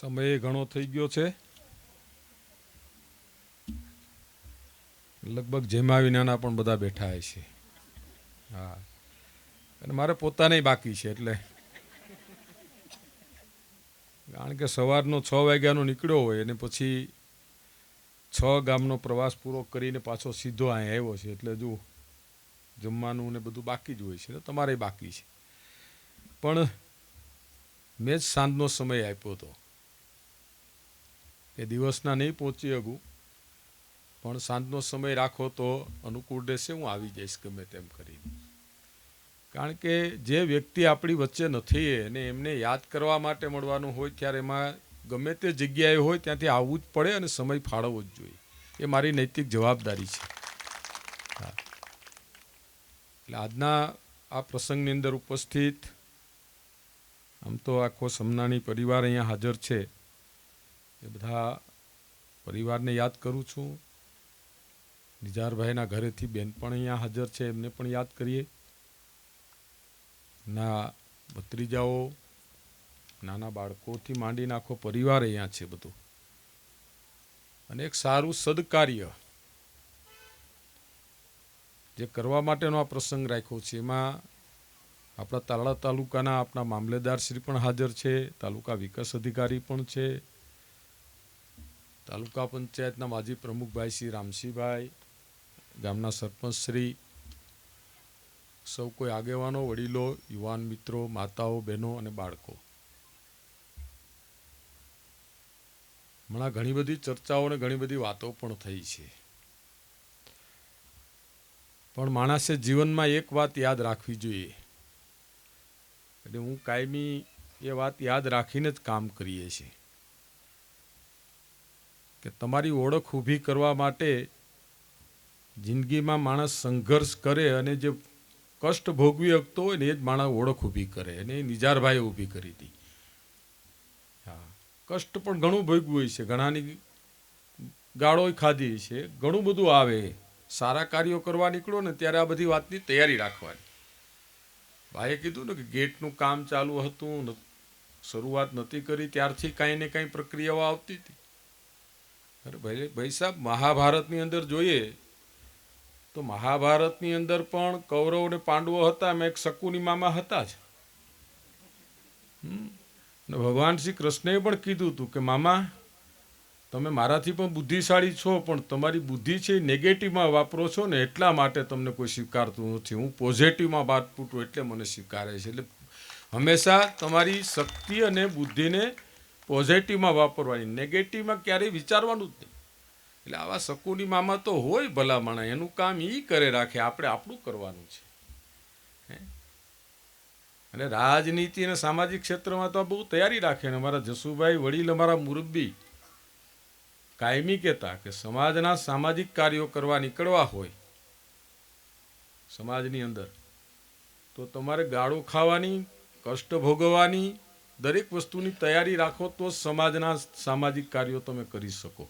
સમય ઘણો થઈ ગયો છે. લગભગ જેમા વિનાના પણ બધા બેઠા છે. હા. અને મારે પોતાને બાકી છે એટલે. કારણ કે સવારનો છ વાગ્યાનો નીકળ્યો હોય અને પછી છ ગામનો પ્રવાસ પૂરો કરીને પાછો સીધો અહીં આવ્યો છે એટલે જો જમવાનું ને બધું બાકી જ હોય છે તમારે બાકી છે. પણ મેં જ સાંજનો સમય આપ્યો હતો. એ દિવસના નહીં પહોંચી શકું. પણ સાંજનો સમય રાખો તો અનુકૂળ રહેશે, હું આવી જઈશ ગમે તેમ કરીને. કારણ કે જે વ્યક્તિ આપણી વચ્ચે નથી અને એમને યાદ કરવા માટે મળવાનું હોય, ત્યારે એમાં ગમે તે જગ્યાએ હોય, ત્યાંથી આવવું જ પડે અને સમય ફાળવવો જ જોઈએ. એ મારી નૈતિક જવાબદારી છે. એટલે આજના આ પ્રસંગની અંદર ઉપસ્થિત આમ તો આખો સમનાણી પરિવાર અહીંયા હાજર છે. એ બધા પરિવારને યાદ કરું છું. નિજારભાઈના ઘરેથી બેન પણ અહીંયા હાજર છે, એમને પણ યાદ કરીએ. ના ભત્રીજાઓ, નાના બાળકોથી માંડીને આખો પરિવાર અહીંયા છે બધો. અને એક સારું સદકાર્ય જે કરવા માટેનો આ પ્રસંગ રાખ્યો છે. એમાં આપણા તાલાળા તાલુકાના આપણા મામલેદાર શ્રી પણ હાજર છે, તાલુકા વિકાસ અધિકારી પણ છે તાલુકા પંચાયતના માજી પ્રમુખભાઈ શ્રી રામસિંહભાઈ, ગામના સરપંચ શ્રી, સૌ કોઈ આગેવાનો, વડીલો, યુવાન મિત્રો, માતાઓ, બહેનો અને બાળકો. હમણાં ઘણી બધી ચર્ચાઓ અને ઘણી બધી વાતો પણ થઈ છે. પણ માણસે જીવનમાં એક વાત યાદ રાખવી જોઈએ. એટલે હું કાયમી એ વાત યાદ રાખીને જ કામ કરીએ છીએ. કે તમારી ઓળખ ઊભી કરવા માટે જિંદગીમાં માણસ સંઘર્ષ કરે અને જે કષ્ટ ભોગવી શકતો હોય ને એ જ માણસ ઓળખ ઊભી કરે અને એ નિજારભાઈએ ઊભી કરી હતી. હા. કષ્ટ પણ ઘણું ભોગવ્યું હોય છે. ઘણાની ગાળો ખાધી છે ઘણું બધું આવે. સારા કાર્યો કરવા નીકળો ને ત્યારે આ બધી વાતની તૈયારી રાખવાની. ભાઈએ કીધું ને કે ગેટનું કામ ચાલુ હતું શરૂઆત નથી કરી. ત્યારથી કાંઈ ને કાંઈ પ્રક્રિયાઓ આવતી હતી. અરે ભાઈ ભાઈ સાહેબ, મહાભારતની અંદર જોઈએ તો મહાભારતની અંદર પણ કૌરવ અને પાંડવો હતા, એમાં એક શકુની મામા હતા જ. અને ભગવાન શ્રી કૃષ્ણએ પણ કીધું હતું કે, મામા, તમે મારાથી પણ બુદ્ધિશાળી છો, પણ તમારી બુદ્ધિ છે એ નેગેટિવમાં વાપરો છો ને એટલા માટે તમને કોઈ સ્વીકારતું નથી. હું પોઝિટિવમાં વાત પૂટું એટલે મને સ્વીકારે છે. એટલે હંમેશા તમારી શક્તિ અને બુદ્ધિને પોઝિટિવમાં વાપરવાની, નેગેટિવમાં ક્યારેય વિચારવાનું જ નહીં એટલે આવા શકુની મામા તો હોય ભલામણા, એનું કામ એ કરે રાખે, આપણે આપણું કરવાનું છે? અને રાજનીતિ અને સામાજિક ક્ષેત્રમાં તો બહુ તૈયારી રાખે ને અમારા જસુભાઈ વડીલ, અમારા મુરબ્બી કાયમી કહેતા કે સમાજના સામાજિક કાર્યો કરવા નીકળવા હોય, સમાજની અંદર, તો તમારે ગાળો ખાવાની, કષ્ટ ભોગવવાની દરેક વસ્તુની તૈયારી રાખો તો સમાજના સામાજિક કાર્યો તમે કરી શકો.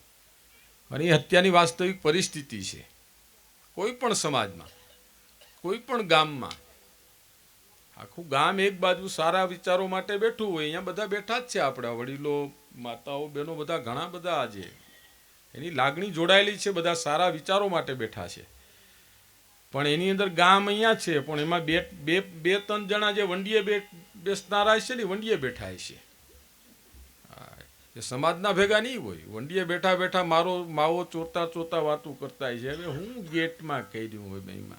અને એ અત્યારની વાસ્તવિક પરિસ્થિતિ છે. કોઈ પણ સમાજમાં, કોઈ પણ ગામમાં, આખું ગામ એક બાજુ સારા વિચારો માટે બેઠું હોય, અહીંયા બધા બેઠા જ છે આપણા વડીલો, માતાઓ, બહેનો બધા ઘણા બધા આજે. એની લાગણી જોડાયેલી છે, બધા સારા વિચારો માટે બેઠા છે. પણ એની અંદર ગામ અહીંયા છે, પણ એમાં બે બે બે, ત્રણ જણા જે વંડીએ બે બેસનારા છે ને વંડીએ બેઠા છે એ સમાજના ભેગા નહીં હોય. વંડીએ બેઠા બેઠા મારો, માવો ચોતા ચોતા વાતું કરતા છે હવે હું ગેટમાં કહી દઉં હોય એમાં?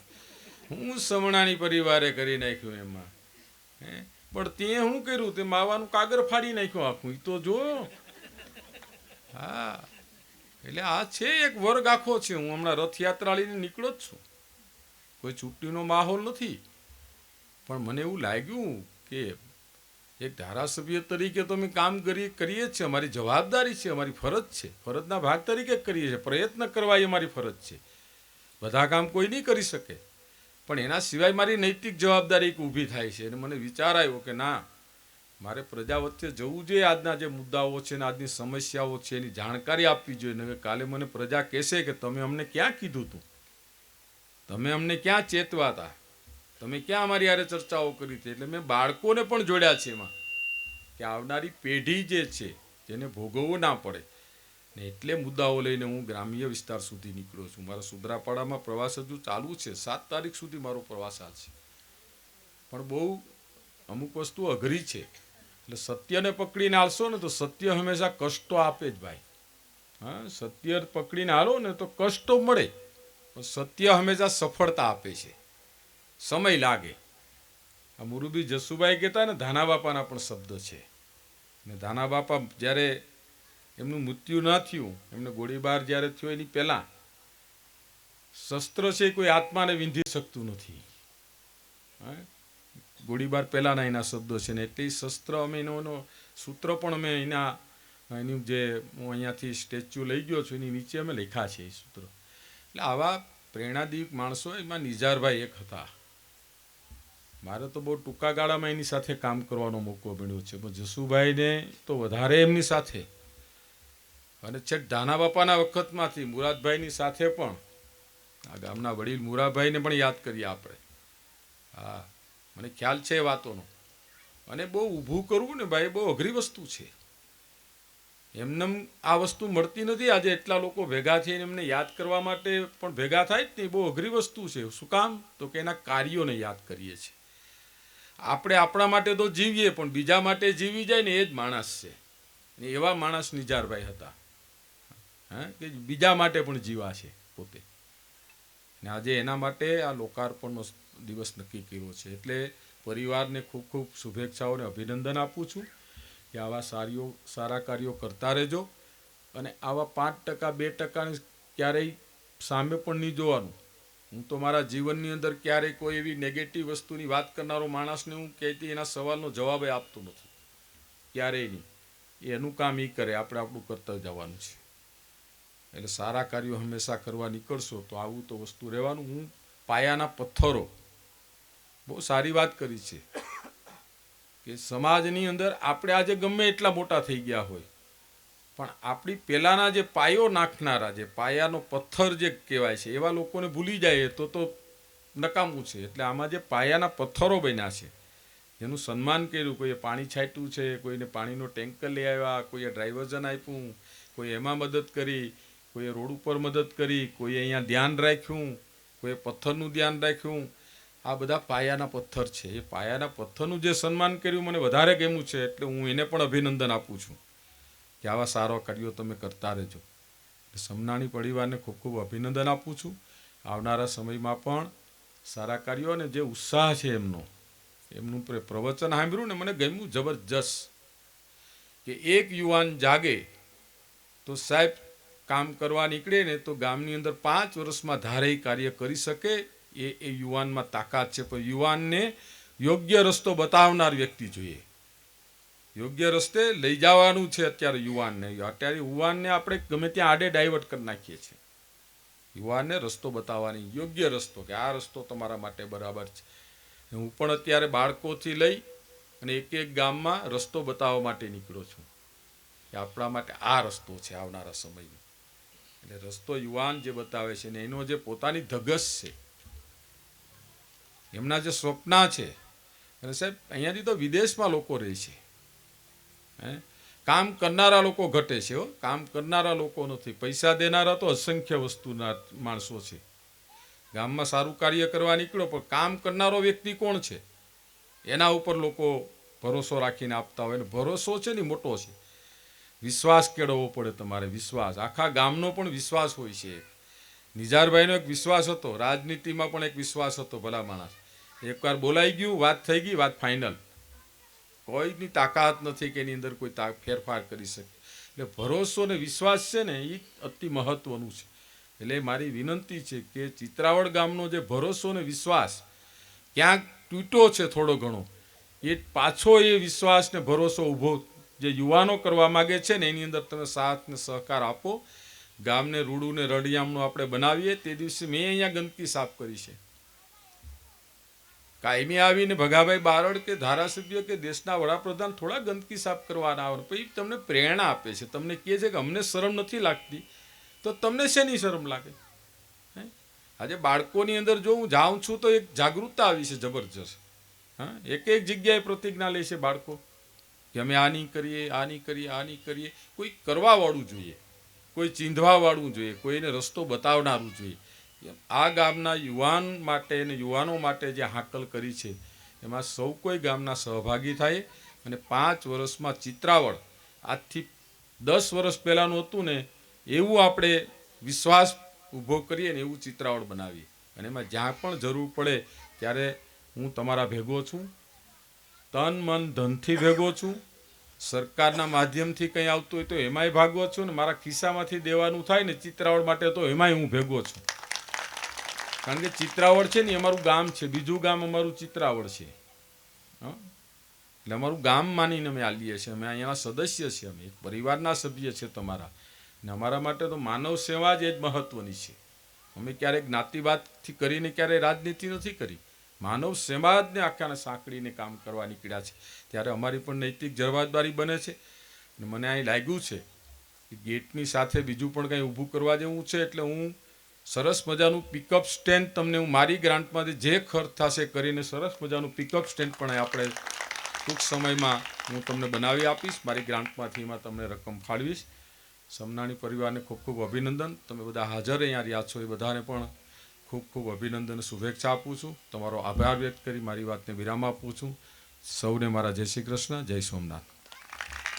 હું સમણાની પરિવારે કરી નાખ્યું એમાં? હે? પણ તે શું કર્યું? તે માવાનું કાગર ફાડી નાખ્યું આખું. એ તો જો. હા. એટલે આ છે એક વર્ગ આખો છે. હું હમણાં રથયાત્રા લઈને નીકળો જ છું. કોઈ ચૂંટણીનો માહોલ નથી. પણ મને એવું લાગ્યું કે એક ધારાસભ્ય તરીકે તો અમે કામ કરી કરીએ જ છે અમારી જવાબદારી છે, અમારી ફરજ છે. ફરજના ભાગ તરીકે કરીએ છીએ. પ્રયત્ન કરવા એ અમારી ફરજ છે. બધા કામ કોઈ નહીં કરી શકે. પણ એના સિવાય મારી નૈતિક જવાબદારી એક ઊભી થાય છે. અને મને વિચાર આવ્યો કે ના, મારે પ્રજા વચ્ચે જવું જોઈએ. આજના જે મુદ્દાઓ છે ને, આજની સમસ્યાઓ છે, એની જાણકારી આપવી જોઈએ. ને કાલે મને પ્રજા કહેશે કે તમે અમને ક્યાં કીધું હતું તમે અમને ક્યાં ચેતવા હતા? તમે ક્યાં અમારી હારે ચર્ચાઓ કરી હતી એટલે મેં બાળકોને પણ જોડ્યા છે એમાં કે આવનારી પેઢી જે છે, જેને ભોગવવું ના પડે. ને એટલે મુદ્દાઓ લઈને હું ગ્રામ્ય વિસ્તાર સુધી નીકળ્યો છું. મારા સુદ્રાપાડામાં પ્રવાસ હજુ ચાલુ છે. સાત તારીખ સુધી મારો પ્રવાસ આ છે. પણ બહુ અમુક વસ્તુ અઘરી છે. એટલે સત્યને પકડીને હાલશો ને તો સત્ય હંમેશા કષ્ટો આપે જ ભાઈ. હા, સત્ય પકડીને હાલો ને તો કષ્ટો મળે. પણ સત્ય હંમેશા સફળતા આપે છે. સમય લાગે. આ મુરુબી જસુભાઈ કહેતા ને, ધાના બાપાના પણ શબ્દ છે. ને ધાના બાપા જ્યારે એમનું મૃત્યુ ન થયું, એમને ગોળીબાર જ્યારે થયો એની પહેલાં, શસ્ત્ર છે કોઈ આત્માને વિંધી શકતું નથી? ગોળીબાર પહેલાંના એના શબ્દો છે ને, એટલે શસ્ત્ર અમે એનો સૂત્ર પણ અમે એના એની જે હું અહીંયાથી સ્ટેચ્યુ લઈ ગયો છું, એની નીચે અમે લખ્યા છે એ સૂત્ર. એટલે આવા પ્રેરણાદીપ માણસો એમાં નિઝારભાઈ એક હતા. મારે તો બહુ ટૂંકા ગાળામાં એની સાથે કામ કરવાનો મોકો મળ્યો છે. પણ જસુભાઈને તો વધારે એમની સાથે. અને છેક ધાના બાપાના વખતમાંથી મુરાદભાઈની સાથે પણ, આ ગામના વડીલ મુરાભાઈને પણ યાદ કરીએ આપણે. હા, મને ખ્યાલ છે એ વાતોનો. અને બહુ ઊભું કરવું ને ભાઈ, બહુ અઘરી વસ્તુ છે. એમનેમ આ વસ્તુ મળતી નથી. આજે એટલા લોકો ભેગા થઈને એમને યાદ કરવા માટે પણ ભેગા થાય જ નહીં બહુ અઘરી વસ્તુ છે. શું કામ? તો કે એના કાર્યોને યાદ કરીએ છીએ. આપણે આપણા માટે તો જીવીએ, પણ બીજા માટે જીવી જાય ને એ જ માણસ છે. ને એવા માણસ નિજારભાઈ હતા. હા? કે બીજા માટે પણ જીવા છે પોતે. ને આજે એના માટે આ લોકાર્પણનો દિવસ નક્કી કર્યો છે. એટલે પરિવારને ખૂબ ખૂબ શુભેચ્છાઓ અને અભિનંદન આપું છું કે આવા સારીઓ, સારા કાર્યો કરતા રહેજો. અને આવા પાંચ ટકા, બે ટકાની ક્યારેય સામે પણ નહીં જોવાનું. હું તો મારા જીવનની અંદર ક્યારેય કોઈ એવી નેગેટિવ વસ્તુની વાત કરનારો માણસને હું કહેતી એના સવાલનો જવાબ આપતો નથી. ક્યારેય નહીં. એનું કામ એ કરે, આપણે આપણું કરતા જવાનું છે. એટલે સારા કાર્યો હંમેશા કરવા નીકળશો તો આવું તો વસ્તુ રહેવાનું. હું પાયાના પથ્થરો, બહુ સારી વાત કરી છે કે સમાજની અંદર આપણે આજે ગમે એટલા મોટા થઈ ગયા હોય પણ આપણી પહેલાંના જે પાયો નાખનારા જે પાયાનો પથ્થર જે કહેવાય છે, એવા લોકોને ભૂલી જાય તો તો નકામું છે. એટલે આમાં જે પાયાના પથ્થરો બન્યા છે, જેનું સન્માન કર્યું, કોઈએ પાણી છાંટ્યું છે, કોઈને પાણીનો ટેન્કર લઈ આવ્યા, કોઈએ ડ્રાઈવર્ઝન આપ્યું કોઈ એમાં મદદ કરી, કોઈએ રોડ ઉપર મદદ કરી, કોઈએ અહીંયા ધ્યાન રાખ્યું, કોઈએ પથ્થરનું ધ્યાન રાખ્યું. આ બધા પાયાના પથ્થર છે. એ પાયાના પથ્થરનું જે સન્માન કર્યું, મને વધારે ગમ્યું છે, એટલે હું એને પણ અભિનંદન આપું છું. કે આવા સારા કાર્યો તમે કરતા રહેજો. સમનાણી પરિવારને ખૂબ ખૂબ અભિનંદન આપું છું. આવનારા સમયમાં પણ સારા કાર્યો અને જે ઉત્સાહ છે એમનો, એમનું પ્રવચન સાંભળ્યું ને મને ગમ્યું જબરજસ્ત કે એક યુવાન જાગે તો સાહેબ કામ કરવા નીકળે ને તો ગામની અંદર પાંચ વર્ષમાં ધારે કાર્ય કરી શકે. એ એ યુવાનમાં તાકાત છે. પણ યુવાનને યોગ્ય રસ્તો બતાવનાર વ્યક્તિ જોઈએ. યોગ્ય રસ્તે લઈ જવાનું છે અત્યારે યુવાનને. અત્યારે યુવાનને આપણે ગમે ત્યાં આડે ડાયવર્ટ કરી નાખીએ છીએ. યુવાનને રસ્તો બતાવવાની યોગ્ય રસ્તો કે આ રસ્તો તમારા માટે બરાબર છે. હું પણ અત્યારે બાળકોથી લઈ અને એક એક ગામમાં રસ્તો બતાવવા માટે નીકળ્યો છું. કે આપણા માટે આ રસ્તો છે આવનારા સમયમાં. એટલે રસ્તો યુવાન જે બતાવે છે ને એનો જે પોતાની ધગસ છે, એમના જે સ્વપ્ના છે. અને સાહેબ, અહીંયાથી તો વિદેશમાં લોકો રહે છે. હે? કામ કરનારા લોકો ઘટે છે, હો. કામ કરનારા લોકો નથી. પૈસા દેનારા તો અસંખ્ય વસ્તુના માણસો છે. ગામમાં સારું કાર્ય કરવા નીકળ્યો પણ કામ કરનારો વ્યક્તિ કોણ છે? એના ઉપર લોકો ભરોસો રાખીને આપતા હોય ને ભરોસો છે ને મોટો છે. વિશ્વાસ કેળવવો પડે તમારે, વિશ્વાસ. આખા ગામનો પણ વિશ્વાસ હોય છે. નિઝારભાઈનો એક વિશ્વાસ હતો, રાજનીતિમાં પણ એક વિશ્વાસ હતો ભલા માણસ. એકવાર બોલાઈ ગયું, વાત થઈ ગઈ, વાત ફાઇનલ કોઈની તાકાત નથી કે એની અંદર કોઈ ફેરફાર કરી શકે. એટલે ભરોસો ને વિશ્વાસ છે ને એ અતિ મહત્વનું છે. એટલે મારી વિનંતી છે કે ચિત્રાવડ ગામનો જે ભરોસો ને વિશ્વાસ ક્યાંક તૂટ્યો છે થોડો ઘણો, એ પાછો એ વિશ્વાસ ને ભરોસો ઊભો જે યુવાનો કરવા માગે છે ને એની અંદર તમે સાથ ને સહકાર આપો. ગામને રૂડું ને રડિયામણું આપણે બનાવીએ, તે દિવસે મેં અહીંયા ગંદકી સાફ કરી છે. કાયમી આવીને ભગાભાઈ બારડ કે ધારાસભ્ય કે દેશના વડાપ્રધાન થોડા ગંદકી સાફ કરવાના આવે પછી તમને પ્રેરણા આપે છે. તમને કહે છે કે અમને શરમ નથી લાગતી. તો તમને શેની શરમ લાગે? આજે બાળકોની અંદર જો હું જાઉં છું તો એક જાગૃતતા આવી છે જબરજસ્ત. હા? એક એક જગ્યાએ પ્રતિજ્ઞા લે છે બાળકો કે અમે આ નહીં કરીએ આ નહીં કરીએ આ નહીં કરીએ. કોઈ કરવાવાળું જોઈએ. કોઈ ચીંધવાવાળું જોઈએ. કોઈને રસ્તો બતાવનારું જોઈએ. આ ગામના યુવાન માટે અને યુવાનો માટે જે હાકલ કરી છે, એમાં સૌ કોઈ ગામના સહભાગી થાય અને પાંચ વર્ષમાં ચિત્રાવળ આજથી દસ વર્ષ પહેલાંનું હતું ને, એવું આપણે વિશ્વાસ ઊભો કરીએ ને એવું ચિત્રાવળ બનાવીએ. અને એમાં જ્યાં પણ જરૂર પડે ત્યારે હું તમારા ભેગો છું, તન મન ધનથી ભેગો છું, સરકારના માધ્યમથી કંઈ આવતું હોય તો એમાંય ભાગો છું ને મારા ખિસ્સામાંથી દેવાનું થાય ને ચિત્રાવળ માટે તો એમાંય હું ભેગો છું. કારણ કે ચિત્રાવળ છે ને અમારું ગામ છે. બીજું ગામ અમારું ચિત્રાવળ છે? એટલે અમારું ગામ માનીને અમે આલીએ છીએ. અમે અહીંયાના સદસ્ય છીએ અમે. એક પરિવારના સભ્ય છે તમારા. ને અમારા માટે તો માનવ સેવા જ એ જ મહત્વની છે. અમે ક્યારેક જ્ઞાતિવાદથી કરીને ક્યારેય રાજનીતિ નથી કરી. માનવ સમાજને આખાને સાંકળીને કામ કરવા નીકળ્યા છે. ત્યારે અમારી પણ નૈતિક જવાબદારી બને છે. અને મને અહીં લાગ્યું છે કે ગેટની સાથે બીજું પણ કંઈ ઊભું કરવા જેવું છે એટલે હું સરસ મજાનું પિકઅપ સ્ટેન્ડ તમને હું મારી ગ્રાન્ટમાંથી જે ખર્ચ થશે કરીને સરસ મજાનું પિકઅપ સ્ટેન્ડ પણ આપણે ટૂંક સમયમાં હું તમને બનાવી આપીશ. મારી ગ્રાન્ટમાંથી એમાં તમને રકમ ફાળવીશ. સમનાણી પરિવારને ખૂબ ખૂબ અભિનંદન. તમે બધા હાજર અહીંયા રહ્યા છો એ બધાને પણ ખૂબ ખૂબ અભિનંદન શુભેચ્છા આપું છું. તમારો આભાર વ્યક્ત કરી મારી વાતને વિરામ આપું છું. સૌને મારા જય શ્રી કૃષ્ણ. જય સોમનાથ.